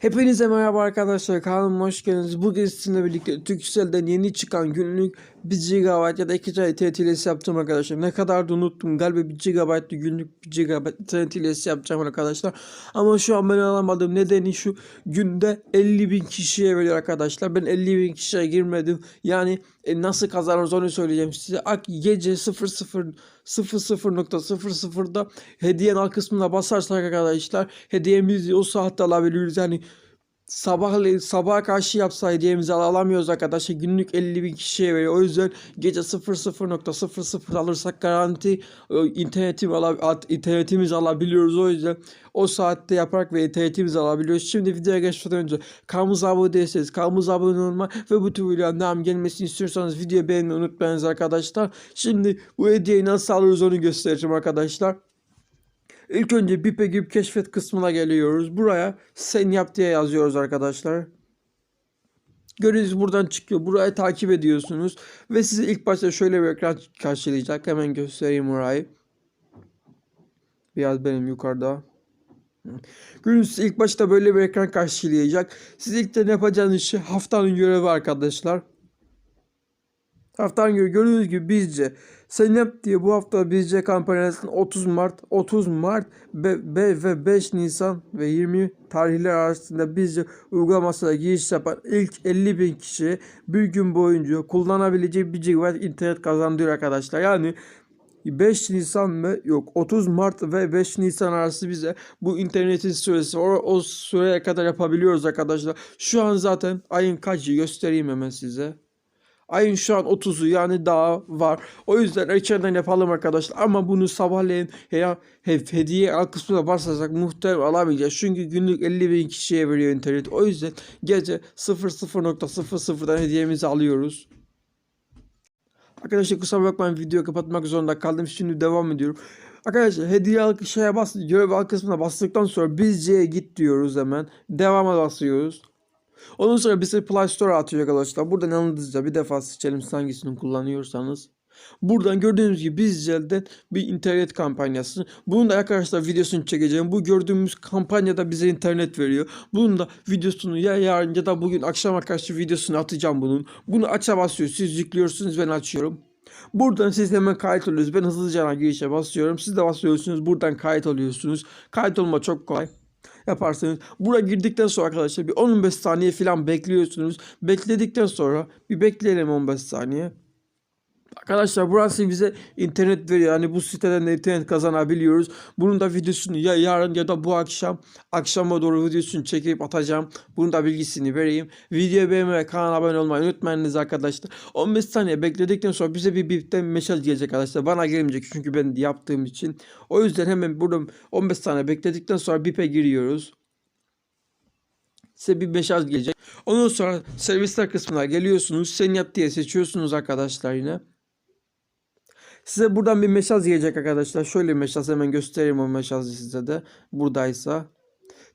Hepinize merhaba arkadaşlar kanalıma hoş geldiniz. Bugün sizinle birlikte Turkcell'den yeni çıkan günlük 1 GB ya da 2 GB internet hilesi yapacağım arkadaşlar. Ne kadar da unuttum galiba 1 GB'lı günlük 1 GB internet hilesi yapacağım arkadaşlar. Ama şu an ben alamadım nedeni şu günde 50 bin kişiye veriyor arkadaşlar. Ben 50 bin kişiye girmedim. Yani e, nasıl kazanırız onu söyleyeceğim size. Ak gece 00 00.00'da hediyen alt kısmına basarsak arkadaşlar hediyemizi o saatte alabiliyoruz. Yani sabah sabaha karşı yapsa hediyemizi alamıyoruz arkadaşlar. Günlük 50 bin kişiye veriyor. O yüzden gece 00.00 alırsak garanti e, internetim ala, internetimizi alabiliyoruz. O yüzden o saatte yaparak ve internetimizi alabiliyoruz. Şimdi videoya geçmeden önce kanalımıza abone değilseniz kanalımıza abone olma ve bu tür videoların devam gelmesini istiyorsanız videoyu beğenmeyi unutmayınız arkadaşlar. Şimdi bu hediyeyi nasıl alırız onu göstereceğim arkadaşlar. İlk önce Bipe gibi keşfet kısmına geliyoruz. Buraya sen yap diye yazıyoruz arkadaşlar. Görüyorsunuz buradan çıkıyor. Burayı takip ediyorsunuz. Ve sizi ilk başta şöyle bir ekran karşılayacak. Hemen göstereyim orayı. Biraz benim yukarıda. Görüyorsunuz ilk başta böyle bir ekran karşılayacak. Siz ilk de yapacağınız şey haftanın görevi arkadaşlar. Haftanın görevi gördüğünüz gibi bizce yap diye bu hafta bizce kampanyasının 30 Mart, 30 Mart ve 5 Nisan ve 20 tarihler arasında bizce uygulamasına giriş yapan ilk 50 bin kişi bir gün boyunca kullanabileceği 1 GB internet kazandırıyor arkadaşlar. Yani 5 Nisan ve yok 30 Mart ve 5 Nisan arası bize bu internetin süresi o, o süreye kadar yapabiliyoruz arkadaşlar. Şu an zaten ayın kaçı göstereyim hemen size. Ayın şu an 30'u yani daha var. O yüzden erkenden yapalım arkadaşlar. Ama bunu sabahleyin veya hediye al kısmına basarsak muhtemelen alamayacağız. Çünkü günlük 50 bin kişiye veriyor internet. O yüzden gece 00.00'dan hediyemizi alıyoruz. Arkadaşlar kusura bakmayın video kapatmak zorunda kaldım. Şimdi devam ediyorum. Arkadaşlar hediye al şeye bas görev al kısmına bastıktan sonra bizce'ye git diyoruz hemen. Devama basıyoruz. Ondan sonra bize Play Store atıyor arkadaşlar. Buradan yalnızca bir defa seçelim hangisini kullanıyorsanız. Buradan gördüğünüz gibi Bizcel'den bir internet kampanyası. Bunun da arkadaşlar videosunu çekeceğim. Bu gördüğümüz kampanyada bize internet veriyor. Bunun da videosunu ya yarın ya da bugün akşama karşı videosunu atacağım bunun. Bunu aça basıyor. Siz yüklüyorsunuz ben açıyorum. Buradan siz hemen kayıt oluyorsunuz. Ben hızlıca girişe basıyorum. Siz de basıyorsunuz. Buradan kayıt oluyorsunuz. Kayıt olma çok kolay yaparsanız buraya girdikten sonra arkadaşlar bir 15 saniye falan bekliyorsunuz. Bekledikten sonra bir bekleyelim 15 saniye. Arkadaşlar burası bize internet veriyor. Yani bu siteden de internet kazanabiliyoruz. Bunun da videosunu ya yarın ya da bu akşam akşama doğru videosunu çekip atacağım. Bunun da bilgisini vereyim. Videoyu beğenmeyi kanala abone olmayı unutmayınız arkadaşlar. 15 saniye bekledikten sonra bize bir bipten mesaj gelecek arkadaşlar. Bana gelmeyecek çünkü ben yaptığım için. O yüzden hemen burada 15 saniye bekledikten sonra bipe giriyoruz size bir mesaj gelecek. Ondan sonra servisler kısmına geliyorsunuz. Sen yap diye seçiyorsunuz arkadaşlar yine. Size buradan bir mesaj gelecek arkadaşlar. Şöyle bir mesaj hemen göstereyim o mesajı size de. Buradaysa.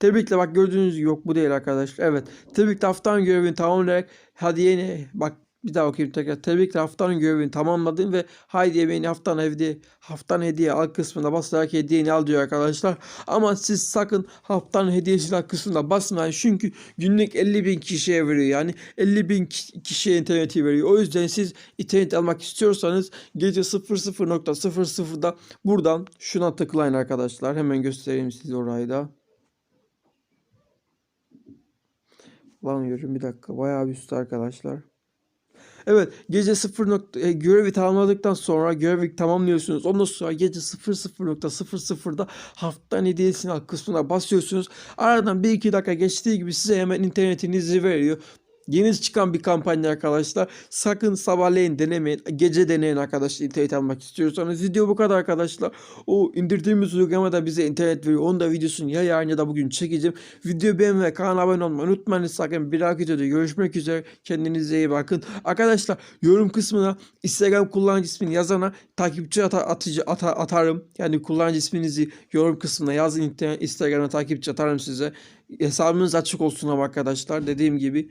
Tebrikle bak gördüğünüz yok bu değil arkadaşlar. Evet. Tebrikle haftanın görevini tamamlayarak hadi yeni bak bir daha okuyayım tekrar. Tebrikler haftanın görevini tamamladın ve haydi yemeğini haftanın hediye, haftanın hediye al kısmına basarak hediyeni al diyor arkadaşlar. Ama siz sakın haftanın hediyesi al kısmına basmayın. Çünkü günlük 50 bin kişiye veriyor. Yani 50 bin kişiye interneti veriyor. O yüzden siz internet almak istiyorsanız gece 00.00'da buradan şuna tıklayın arkadaşlar. Hemen göstereyim size orayı da. Bulamıyorum bir dakika. Bayağı bir üstü arkadaşlar. Evet gece 0 nokta, e, görevi tamamladıktan sonra görevi tamamlıyorsunuz. Ondan sonra gece 00.00'da haftanın hediyesini al kısmına basıyorsunuz. Aradan 1-2 dakika geçtiği gibi size hemen internetinizi veriyor. Yeni çıkan bir kampanya arkadaşlar. Sakın sabahleyin denemeyin. Gece deneyin arkadaşlar internet almak istiyorsanız. Video bu kadar arkadaşlar. O indirdiğimiz uygulama da bize internet veriyor. Onun da videosunu ya yarın ya da bugün çekeceğim. Video beğenmeyi ve kanala abone olmayı unutmayın. Sakın bir dahaki videoda görüşmek üzere. Kendinize iyi bakın. Arkadaşlar yorum kısmına Instagram kullanıcı ismini yazana takipçi at atıcı at atarım. Yani kullanıcı isminizi yorum kısmına yazın. Instagram'a takipçi atarım size. Hesabınız açık olsun ama arkadaşlar. Dediğim gibi